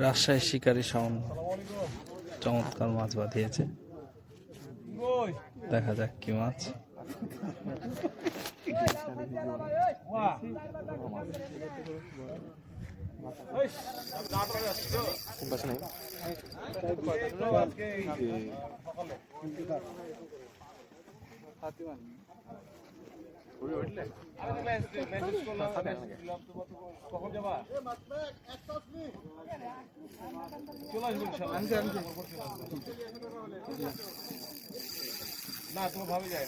রাজশাহী শিকারী সাউন্ড চমৎকার মাছ বাঁধিয়েছে। দেখা যাক কি মাছ। না তোমার ভাবে যায়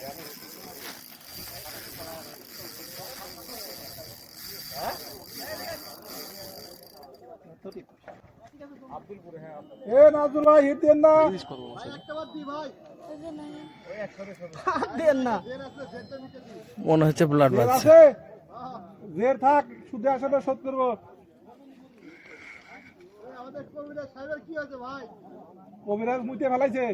এ নাজুল হিট দেন না দেন না। মনে হচ্ছে ব্লাড জের বাজছে আছে। জের থাক সুদে আসাটা শোধ করব। কবিরাজ মুইতে ফেলাইছে।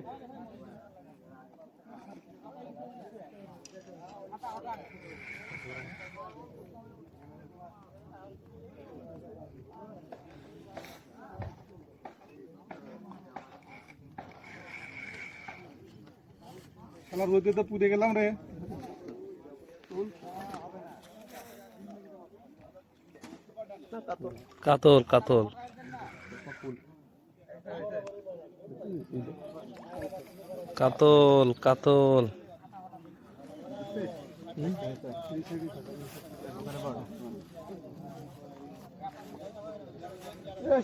খেলার রোদে তো পুড়ে গেলাম রে কাতল কাতল কাতল কাতল এ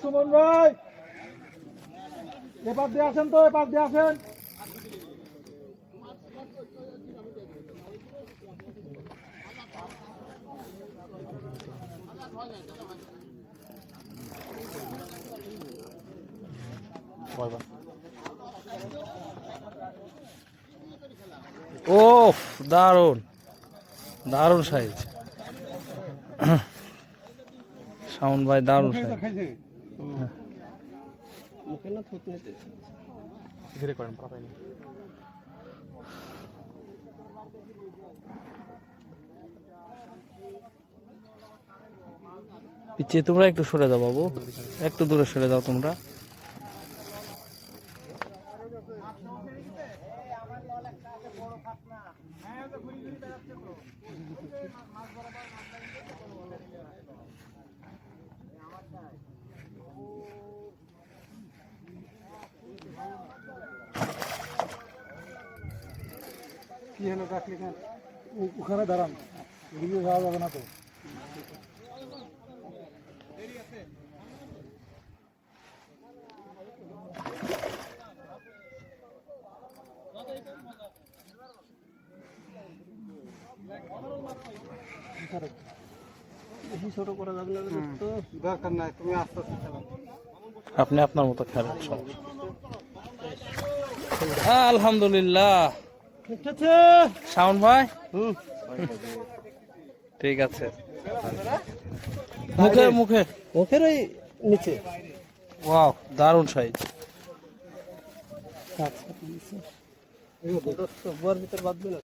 সুমন ভাই! এবার দিয়ে আসেন তো এবার দিয়ে আসেন। ও দারুণ। দারুণ সাইজ। শাওন ভাই দারুণ সাইজ। পিছিয়ে তোমরা একটু সরে যাও বাবু। একটু দূরে সরে যাও তোমরা। কি হলো ডাকলি কেন ওখানে দাঁড়ান। এদিকে যাওয়া যাবে না তো। আপনি আপনার মতো খেলেন সব। আলহামদুলিল্লাহ। শাওন ভাই? ঠিক আছে। মুখে মুখে। মুখের ওই নিচে। ওয়াও দারুণ সাইজ। বর ভিতর বাঁধবে না